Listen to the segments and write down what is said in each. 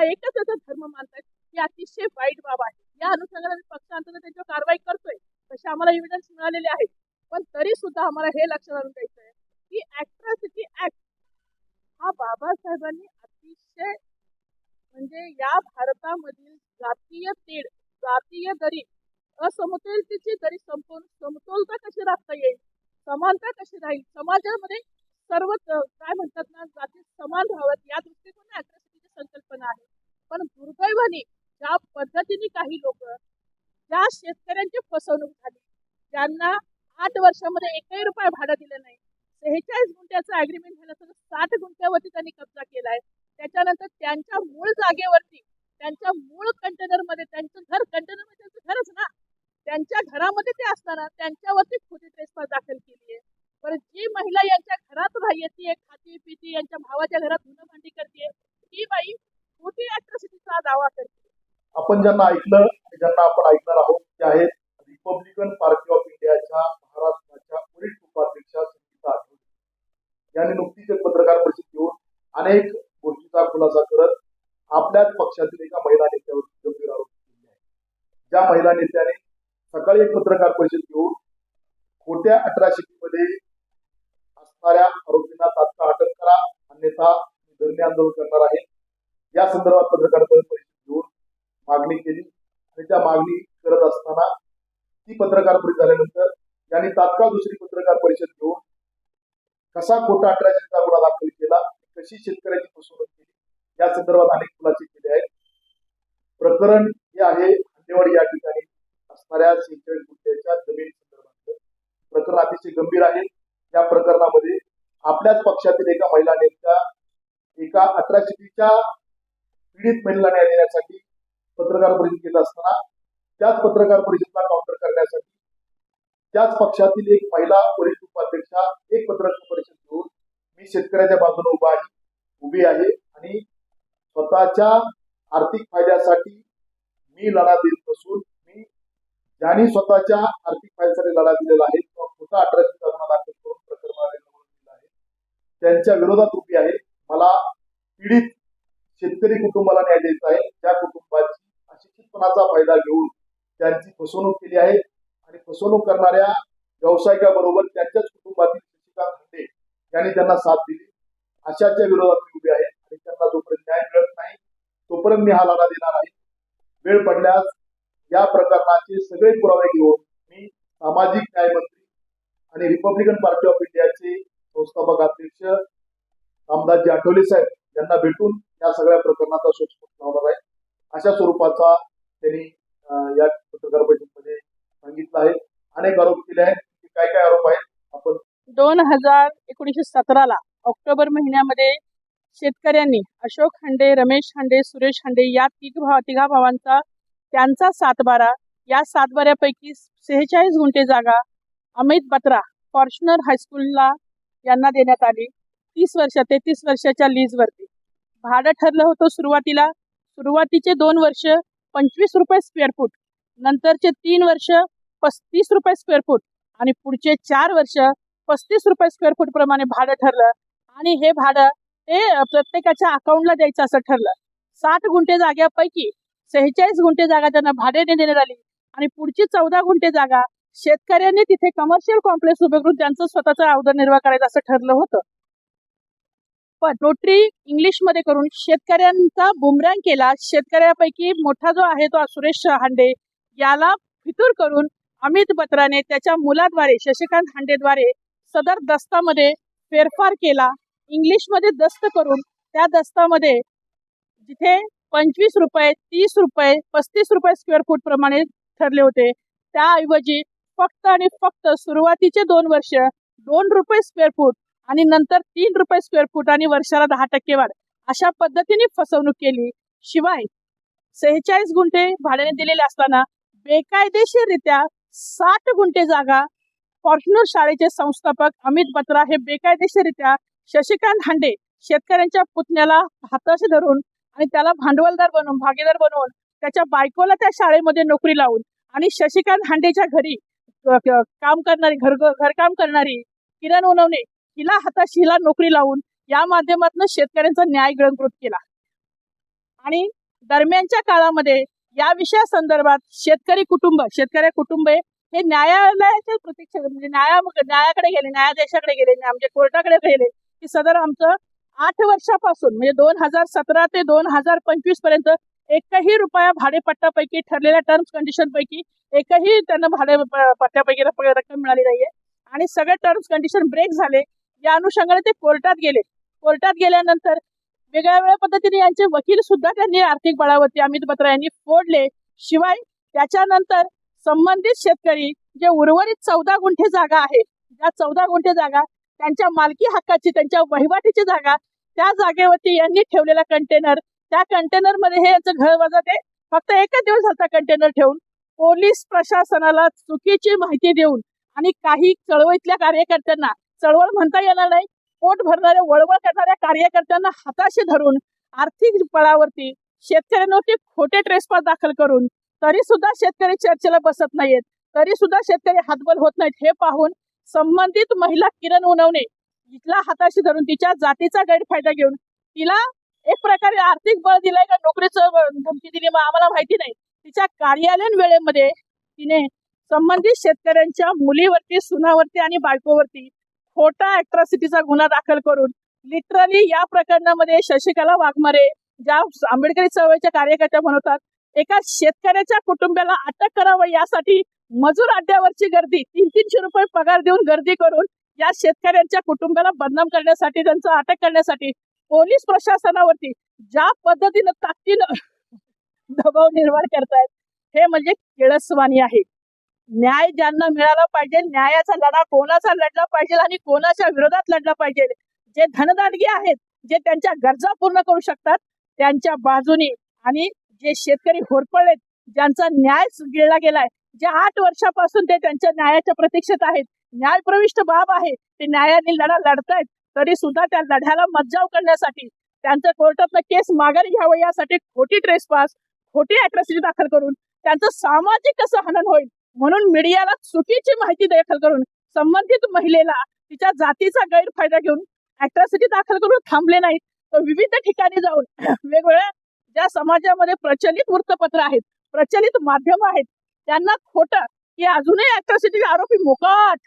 हा एकच त्याचा धर्म मानतायत ही अतिशय वाईट बाब आहे. या अनुषंगाने पक्षांतर पक्षांतर्गत त्यांच्यावर कारवाई करतोय. तसे आम्हाला एव्हिडन्स मिळालेले आहेत. पण तरी सुद्धा आम्हाला हे लक्षात आणून द्यायचं आहे की ऍट्रॉसिटी ऍक्ट हा बाबासाहेबांनी अतिशय म्हणजे या भारतामधील जातीय तेढ जातीय दरी असमतोलतेची दरी संपवून समतोलता कशी राखता येईल? समानता कशी राहील? समाजामध्ये सर्व काय म्हणतात ना जाती समान राहाव्यात या दृष्टिकोन अॅट्रॉसिटीची संकल्पना आहे पण दुर्दैवाने ज्या पद्धतीने काही लोक ज्या शेतकऱ्यांची फसवणूक झाली ज्यांना आठ वर्षामध्ये एकही रुपये भाडं दिलं नाही सेहेचाळीस गुंठ्याचं अग्रीमेंट झालं तर साठ गुंठ्यावरती त्यांनी कब्जा केलाय. त्याच्यानंतर त्यांच्या मूळ जागेवरती त्यांच्या मूळ कंटेनरमध्ये त्यांचं घर कंटेनरमध्ये त्यांचं घरच ना त्यांच्या घरामध्ये ते असताना त्यांच्या खोटी ट्रेसपास दाखल केली आहे बरं जी महिला यांच्या घरात राहते खाती पिती यांच्या भावाच्या घरात धुणं भांडी करते ती बाई खोटी अॅट्रॉसिटीचा दावा करते आपण ज्यांना ऐकलं ज्यांना आपण ऐकणार आहोत ते आहेत रिपब्लिकन पार्टी ऑफ इंडियाच्या महाराष्ट्राच्या वरिष्ठ उपाध्यक्षा संगीता आठवले. यांनी नुकतीच एक पत्रकार परिषद घेऊन अनेक गोष्टीचा खुलासा करत आपल्याच पक्षातील एका महिला नेत्यावर गंभीर आरोप केले आहेत ज्या महिला नेत्याने सकाळी एक पत्रकार परिषद घेऊन खोट्या अठराशेमध्ये असणाऱ्या आरोपींना तात्काळ अटक करा अन्यथा धरणे आंदोलन करणार आहे. या संदर्भात पत्रकार परिषद मागणी केली. आणि त्या मागणी करत असताना ती पत्रकार परिषद झाल्यानंतर यांनी तात्काळ दुसरी पत्रकार परिषद घेऊन कसा खोटा अठराशेचा गुन्हा दाखल केला कशी शेतकऱ्याची फसवणूक केली या संदर्भात अनेक खुलासे केले आहेत. प्रकरण हे आहे अंडेवाडी या ठिकाणी असणाऱ्या शेतकरी गुंठ्याच्या जमिनी संदर्भात प्रकरण अतिशय गंभीर आहे. या प्रकरणामध्ये आपल्याच पक्षातील एका महिला नेत्या एका अठराशेच्या पीडित महिला न्याय देण्यासाठी पत्रकार परिषद घेत असताना त्याच पत्रकार परिषदला काउंटर करण्यासाठी त्याच पक्षातील एक महिला वरिष्ठ उपाध्यक्षा एक पत्रकार परिषद घेऊन मी शेतकऱ्याच्या बाजूने उभा आहे उभी आहे आणि स्वतःच्या आर्थिक फायद्यासाठी मी लढा देत नसून मी ज्यांनी स्वतःच्या आर्थिक फायद्यासाठी लढा दिलेला आहे किंवा खोटा अठराशे गुन्हा दाखल करून प्रकरणाला दिला आहे त्यांच्या विरोधात उभी आहे. मला पीडित शेतकरी कुटुंबाला न्याय द्यायचा आहे. त्या कुटुंबाची अशिक्षितपणाचा फायदा घेऊन त्यांची फसवणूक केली आहे आणि फसवणूक करणाऱ्या व्यावसायिकाबरोबर त्यांच्याच कुटुंबातील शिक्षिका खंडे यांनी त्यांना साथ दिली. अशाच्या विरोधात मी उभे आहे आणि त्यांना जोपर्यंत न्याय मिळत नाही तोपर्यंत मी हा लढा देणार आहे. वेळ पडल्यास या प्रकरणाचे सगळे पुरावे घेऊन मी सामाजिक न्याय मंत्री आणि रिपब्लिकन पार्टी ऑफ इंडियाचे संस्थापक अध्यक्ष रामदासजी आठवले साहेब यांना भेटून या सगळ्या प्रकरणाचा शोध लावणार आहे. अशा स्वरूपाचा त्यांनी या पत्रकार बैठकीमध्ये सांगितलं आहे. अनेक आरोप केले आहेत. काय काय आरोप आहेत? आपण दोन हजार एकोणीसशे सतराला ऑक्टोबर महिन्यामध्ये शेतकऱ्यांनी अशोक हांडे रमेश हांडे सुरेश हांडे या तिघ भाव तिघा भावांचा त्यांचा सातबारा या सातबाऱ्यापैकी सेहेचाळीस गुंठे जागा अमित बत्रा फॉर्च्युनर हायस्कूलला यांना देण्यात आली. तीस वर्ष तेहतीस वर्षाच्या लीजवरती भाडं ठरलं होतं सुरुवातीला. सुरुवातीचे दोन वर्ष पंचवीस रुपये स्क्वेअर फूट नंतरचे तीन वर्ष पस्तीस रुपये स्क्वेअर फूट आणि पुढचे चार वर्ष पस्तीस रुपये स्क्वेअर फूट प्रमाणे भाडं ठरलं. आणि हे भाडं ते प्रत्येकाच्या अकाउंटला द्यायचं असं ठरलं. साठ गुंठे जाग्यापैकी सेहेचाळीस गुंठे जागा त्यांना भाड्याने देण्यात आली आणि पुढची चौदा गुंठे जागा शेतकऱ्यांनी तिथे कमर्शियल कॉम्प्लेक्स उभे करून त्यांचं स्वतःचा उदरनिर्वाह करायचा असं ठरलं होतं. पण नोटरी इंग्लिशमध्ये करून शेतकऱ्यांचा बुमरांग केला. शेतकऱ्यापैकी मोठा जो आहे तो सुरेश हांडे. याला फितूर करून अमित बत्राने त्याच्या मुलाद्वारे शशिकांत हांडेद्वारे सदर दस्तामध्ये फेरफार केला. इंग्लिशमध्ये दस्त करून त्या दस्तामध्ये जिथे पंचवीस रुपये तीस रुपये पस्तीस रुपये स्क्वेअर फूट प्रमाणे ठरले होते. त्याऐवजी फक्त आणि फक्त सुरुवातीचे दोन वर्ष दोन रुपये स्क्वेअर फूट आणि नंतर तीन रुपये स्क्वेअर फूट आणि वर्षाला दहा टक्के वाढ. अशा पद्धतीने फसवणूक केली. शिवाय सेहेचाळीस गुंठे भाड्याने दिलेले असताना बेकायदेशीररित्या साठ गुंठे जागा फॉर्च्युनर शाळेचे संस्थापक अमित बत्रा हे बेकायदेशीररित्या शशिकांत हांडे शेतकऱ्यांच्या पुतण्याला हाताशी धरून आणि त्याला भांडवलदार बनवून भागीदार बनवून त्याच्या बायकोला त्या शाळेमध्ये नोकरी लावून आणि शशिकांत हांडेच्या घरी काम करणारी घर घरकाम करणारी किरण उनवणे हिला हाताशी हिला नोकरी लावून या माध्यमातून शेतकऱ्यांचा न्याय गिळंकृत केला. आणि दरम्यानच्या काळामध्ये या विषया संदर्भात शेतकरी कुटुंब शेतकरी कुटुंबे हे न्यायालयाच्या प्रतीक्षा म्हणजे न्याया न्यायाकडे गेले न्यायाधीशाकडे गेले म्हणजे कोर्टाकडे गेले की सदर आमचं आठ वर्षापासून म्हणजे दोन हजार सतरा ते दोन हजार पंचवीसपर्यंत एकही रुपया भाडेपट्ट्यापैकी ठरलेल्या टर्म्स कंडिशन पैकी एकही त्यांना भाडे पट्ट्यापैकी रक्कम मिळाली नाहीये. आणि सगळे टर्म्स कंडिशन ब्रेक झाले या अनुषंगाने ते कोर्टात गेले. कोर्टात गेल्यानंतर वेगळ्या वेगळ्या पद्धतीने यांचे वकील सुद्धा त्यांनी आर्थिक बळावरती अमित बत्रा यांनी फोडले. शिवाय त्याच्यानंतर संबंधित शेतकरी जे उर्वरित चौदा गुंठे जागा आहे ज्या चौदा गुंठे जागा त्यांच्या मालकी हक्काची त्यांच्या वहिवाटीची जागा त्या जागेवरती यांनी ठेवलेला कंटेनर त्या कंटेनरमध्ये हे यांचं घर वजा ते फक्त एकच दिवस झाला कंटेनर ठेवून पोलीस प्रशासनाला चुकीची माहिती देऊन आणि काही चळवळीतल्या कार्यकर्त्यांना चळवळ म्हणता येणार नाही. पोट भरणाऱ्या वळवळ करणाऱ्या कार्यकर्त्यांना हाताशी धरून आर्थिक बळावरती शेतकऱ्यांवरती खोटे ट्रेसपास दाखल करून तरी सुद्धा शेतकरी चर्चेला बसत नाहीयेत तरी सुद्धा शेतकरी हातबल होत नाहीत. हे पाहून संबंधित महिला किरण उनवणे तिला हाताशी धरून तिच्या जातीचा गैरफायदा घेऊन तिला एक प्रकारे आर्थिक बळ दिलंय का नोकरीचं धमकी दिली मग आम्हाला माहिती नाही. तिच्या कार्यालयीन वेळेमध्ये तिने संबंधित शेतकऱ्यांच्या मुलीवरती सुनावरती आणि बायकोवरती खोटा अॅट्रॉसिटीचा गुन्हा दाखल करून लिटरली या प्रकरणामध्ये शशिकला वाघमारे ज्या आंबेडकरी चळवळीच्या कार्यकर्त्या म्हणतात एका शेतकऱ्याच्या कुटुंबाला अटक करावं यासाठी मजूर अड्ड्यावरची गर्दी तीन तीनशे रुपये पगार देऊन गर्दी करून या शेतकऱ्यांच्या कुटुंबाला बदनाम करण्यासाठी त्यांचं अटक करण्यासाठी पोलीस प्रशासनावरती ज्या पद्धतीनं ताकदीनं दबाव निर्माण करतायत हे म्हणजे केळसवाणी आहे. न्याय ज्यांना मिळाला पाहिजे न्यायाचा लढा कोणाचा लढला पाहिजे आणि कोणाच्या विरोधात लढला पाहिजे? जे धनदानगी आहेत जे त्यांच्या गरजा पूर्ण करू शकतात त्यांच्या बाजूनी आणि जे शेतकरी होरपळलेत ज्यांचा न्याय गिळला गेलाय जे आठ वर्षापासून ते त्यांच्या न्यायाच्या प्रतीक्षेत आहेत न्यायप्रविष्ट बाब आहे ते न्यायाने लढा लढतायत तरी सुद्धा त्या लढ्याला मज्जाव करण्यासाठी त्यांचं कोर्टातनं केस माघारी घ्यावं यासाठी खोटी ट्रेसपास खोटी अॅट्रॉसिटी दाखल करून त्यांचं सामाजिक कसं हनन होईल? म्हणून मीडियाला चुकीची माहिती दाखल करून संबंधित महिलेला तिच्या जातीचा गैरफायदा घेऊन अॅट्रॉसिटी दाखल करून थांबले नाहीत. तर विविध ठिकाणी जाऊन वेगवेगळ्या ज्या समाजामध्ये प्रचलित वृत्तपत्र आहेत प्रचलित माध्यम आहेत त्यांना खोटं की अजूनही अॅट्रॉसिटी आरोपी मोकाट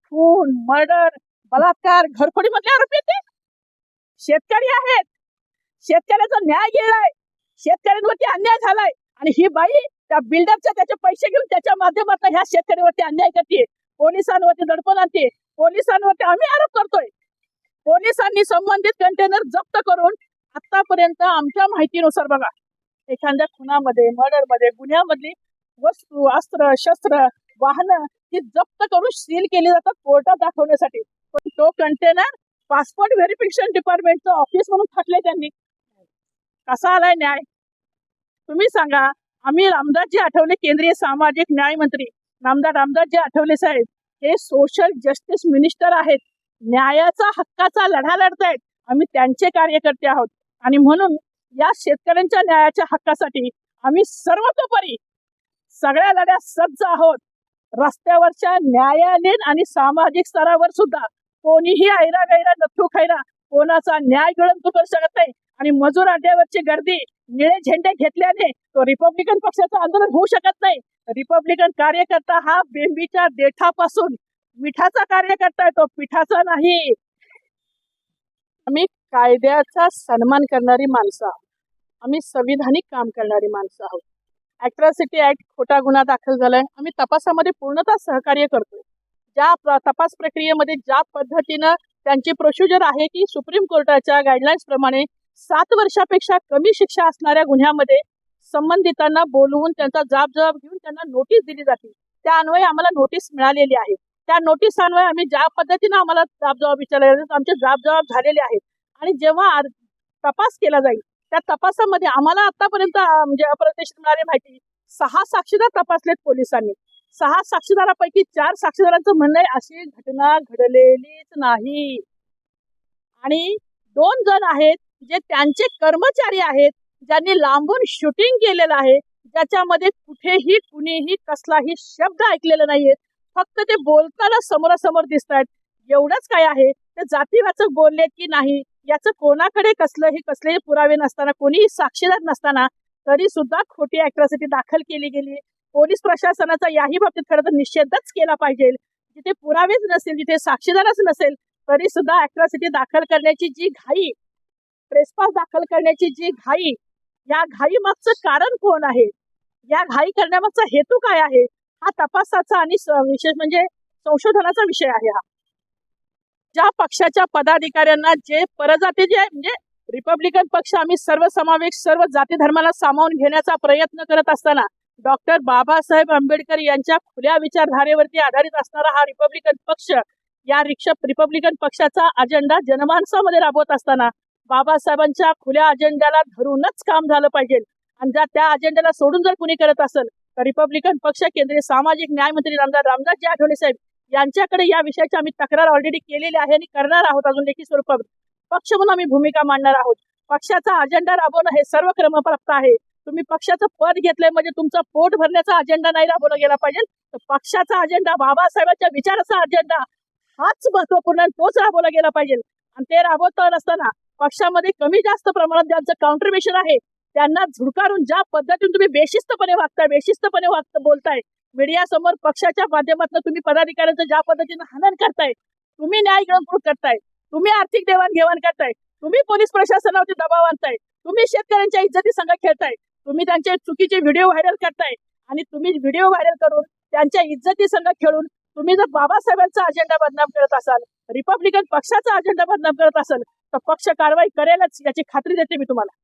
खून मर्डर बलात्कार घरफोडी मधले आरोपी आहेत ते. शेतकरी आहेत. शेतकऱ्याचा न्याय गेलाय. शेतकऱ्यांवरती अन्याय झालाय. आणि ही बाई त्या बिल्डरचे त्याचे पैसे घेऊन त्याच्या माध्यमातून ह्या शेतकऱ्यावरती अन्याय करते पोलिसांवरती दडपण आणते पोलिसांवरती आम्ही आरोप करतोय. पोलिसांनी संबंधित कंटेनर जप्त करून आतापर्यंत आमच्या माहितीनुसार बघा एखाद्या खुनामध्ये मर्डरमध्ये गुन्ह्यामधली वस्तू अस्त्र शस्त्र वाहन ही जप्त करून सील केली जातात कोर्टात दाखवण्यासाठी. पण तो कंटेनर पासपोर्ट व्हेरिफिकेशन डिपार्टमेंटचं ऑफिस म्हणून थाटले त्यांनी. कसा आलाय न्याय? तुम्ही सांगा. आम्ही रामदासजी आठवले केंद्रीय सामाजिक न्याय मंत्री. रामदास रामदासजी आठवले साहेब हे सोशल जस्टिस मिनिस्टर आहेत. न्यायाचा हक्काचा लढा लढतायत. आम्ही त्यांचे कार्यकर्ते आहोत. आणि म्हणून या शेतकऱ्यांच्या न्यायाच्या हक्कासाठी आम्ही सर्वतोपरी सगळ्या लढ्यात सज्ज आहोत. रस्त्यावरच्या न्यायालयीन आणि सामाजिक स्तरावर सुद्धा कोणीही ऐरा गैरा नथू खैरा कोणाचा न्याय गिळंतू करू शकत नाही. आणि मजूर अड्ड्यावरची गर्दी निळे झेंडे घेतल्याने तो रिपब्लिकन पक्षाचं आंदोलन होऊ शकत नाही. रिपब्लिकन कार्यकर्ता हा बेंबीच्या देठापासून मिठाचा कार्यकर्ता आहे तो पिठाचा नाही. आम्ही कायद्याचा सन्मान करणारी माणसं आहोत. आम्ही संविधानिक काम करणारी माणसं आहोत. अॅट्रॉसिटी ऍक्ट खोटा गुन्हा दाखल झालाय. आम्ही तपासामध्ये पूर्णतः सहकार्य करतोय. ज्या तपास प्रक्रियेमध्ये ज्या पद्धतीनं त्यांची प्रोसिजर आहे की सुप्रीम कोर्टाच्या गाईडलाईन्स प्रमाणे सात वर्षापेक्षा कमी शिक्षा असणाऱ्या गुन्ह्यामध्ये संबंधितांना बोलवून त्यांचा जाब जबाब घेऊन त्यांना नोटीस दिली जाते. त्या अन्वये आम्हाला नोटीस मिळालेली आहे. त्या नोटीस अन्वये आम्ही ज्या पद्धतीनं आम्हाला जाब जबाब विचारले आमचे जाब जबाब झालेले आहेत. आणि जेव्हा तपास केला जाईल त्या तपासामध्ये आम्हाला आतापर्यंत म्हणजे अप्रत्यक्ष मिळाली माहिती सहा साक्षीदार तपासलेत पोलिसांनी. सहा साक्षीदारापैकी चार साक्षीदारांचं म्हणणं आहे अशी घटना घडलेलीच नाही. आणि दोन जण आहेत जे त्यांचे कर्मचारी आहेत ज्यांनी लांबून शूटिंग केलेलं आहे ज्याच्यामध्ये कुठेही कुणीही कसलाही शब्द ऐकलेला नाहीये. फक्त ते बोलताना समोरासमोर दिसत आहेत एवढंच काय आहे? ते जातीवाचक बोललेत की नाही? याचं कोणाकडे कसलंही कसलेही पुरावे नसताना कोणीही साक्षीदार नसताना तरी सुद्धा खोटी अॅट्रॉसिटी दाखल केली गेली. पोलीस प्रशासनाचा याही बाबतीत खरं तर निषेधच केला पाहिजे. जिथे पुरावेच नसेल जिथे साक्षीदारच नसेल तरी सुद्धा अॅट्रॉसिटी दाखल करण्याची जी घाई प्रेसपास दाखल करण्याची जी घाई या घाई मागचं कारण कोण आहे? या घाई करण्यामागचा हेतू काय आहे? हा तपासाचा आणि विशेष म्हणजे संशोधनाचा विषय आहे हा. ज्या पक्षाच्या पदाधिकाऱ्यांना जे परजाती जे म्हणजे रिपब्लिकन पक्ष आम्ही सर्व समावेश सर्व जाती धर्माला सामावून घेण्याचा प्रयत्न करत असताना डॉक्टर बाबासाहेब आंबेडकर यांच्या खुल्या विचारधारेवरती आधारित असणारा हा रिपब्लिकन पक्ष या रिक्षा रिपब्लिकन पक्षाचा अजेंडा जनमानसामध्ये राबवत असताना बाबासाहेबांच्या खुल्या अजेंड्याला धरूनच काम झालं पाहिजे. आणि जर त्या अजेंड्याला सोडून जर कुणी करत असेल तर रिपब्लिकन पक्ष केंद्रीय सामाजिक न्याय मंत्री रामदास रामदासजी आठवले साहेब यांच्याकडे या विषयाची आम्ही तक्रार ऑलरेडी केलेली आहे आणि करणार आहोत अजून लेखी स्वरूपात. पक्ष म्हणून आम्ही भूमिका मांडणार आहोत. पक्षाचा अजेंडा राबवणं हे सर्व क्रमप्राप्त आहे. तुम्ही पक्षाचं पद घेतलंय म्हणजे तुमचा पोट भरण्याचा अजेंडा नाही राबवला गेला पाहिजे. तर पक्षाचा अजेंडा बाबासाहेबांच्या विचाराचा अजेंडा हाच महत्त्वपूर्ण आणि तोच राबवला गेला पाहिजे. आणि ते राबवत नसताना पक्षामध्ये कमी जास्त प्रमाणात ज्यांचं काउंट्रिब्युशन आहे त्यांना झुडकारून ज्या पद्धतीने तुम्ही बेशिस्तपणे वागताय बेशिस्तपणे वागत बोलताय मीडिया समोर पक्षाच्या माध्यमातून तुम्ही पदाधिकाऱ्यांचं ज्या पद्धतीनं हनन करताय तुम्ही न्याय गिळंकृत करताय तुम्ही आर्थिक देवाणघेवाण करताय तुम्ही पोलीस प्रशासनावरती दबाव आणताय तुम्ही शेतकऱ्यांच्या इज्जती संघ खेळताय तुम्ही त्यांचे चुकीचे व्हिडिओ व्हायरल करताय आणि तुम्ही व्हिडिओ व्हायरल करून त्यांच्या इज्जती संघ खेळून तुम्ही जर बाबासाहेबांचा अजेंडा बदनाम करत असाल रिपब्लिकन पक्षाचा अजेंडा बदनाम करत असाल तर पक्ष कारवाई करेलच याची खात्री देते मी तुम्हाला.